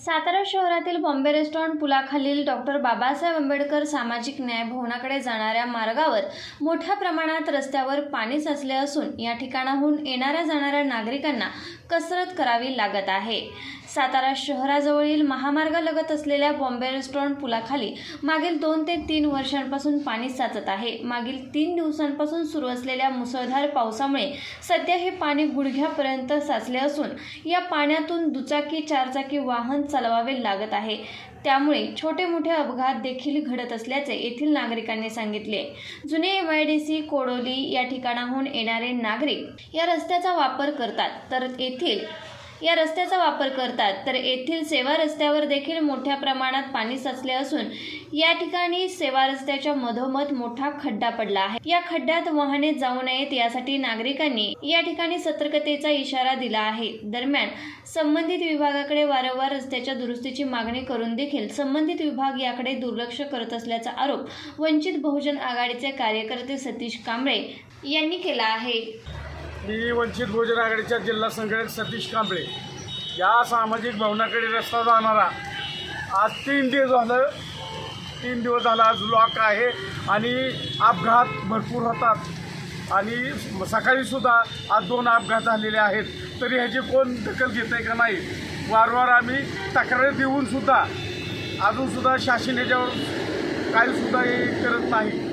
सातारा शहरातील बॉम्बे रेस्टॉरंट पुलाखालील डॉक्टर बाबासाहेब आंबेडकर सामाजिक न्याय भवनाकडे जाणाऱ्या मार्गावर मोठ्या प्रमाणात रस्त्यावर पाणी साचले असून या ठिकाणाहून येणाऱ्या जाणाऱ्या नागरिकांना कसरत करावी लागत आहे. सातारा शहराजवळील महामार्गालगत असलेल्या बॉम्बे रेस्टॉरंट पुलाखाली मागील दोन ते तीन वर्षांपासून पाणी साचत आहे. मागील तीन दिवसांपासून सुरू असलेल्या मुसळधार पावसामुळे सध्या हे पाणी गुडघ्यापर्यंत साचले असून या पाण्यातून दुचाकी चारचाकी वाहन चालवावे लागत आहे. त्यामुळे छोटे मोठे अपघात देखील घडत असल्याचे येथील नागरिकांनी सांगितले. जुने M I D C Kodoli या ठिकाणाहून येणारे नागरिक या रस्त्याचा वापर करतात. तर येथील या रस्त्याचा वापर करतात. तर येथील सेवा रस्त्यावर देखील मोठ्या प्रमाणात पाणी साचले असून या ठिकाणी सेवा रस्त्याच्या मधोमध मोठा खड्डा पडला आहे. या खड्ड्यात वाहने जाऊ नयेत यासाठी नागरिकांनी या ठिकाणी सतर्कतेचा इशारा दिला आहे. दरम्यान संबंधित विभागाकडे वारंवार रस्त्याच्या दुरुस्तीची मागणी करून देखील संबंधित विभाग याकडे दुर्लक्ष करत असल्याचा आरोप वंचित बहुजन आघाडीचे कार्यकर्ते सतीश कांबळे यांनी केला आहे. मी वंचित बहुजन आघाडीच्या जिल्हा संघटक सतीश कांबळे. या सामाजिक भवनाकडे रस्ता जाणारा आज तीन दिवस झालं तीन दिवस झाला आज लॉक आहे आणि अपघात भरपूर होतात. आणि सकाळीसुद्धा आज दोन अपघात झालेले आहेत. तरी ह्याची कोण दखल घेत आहे का नाही? वारंवार आम्ही तक्रारी देऊनसुद्धा अजूनसुद्धा शासन याच्यावर काहीसुद्धा हे करत नाही.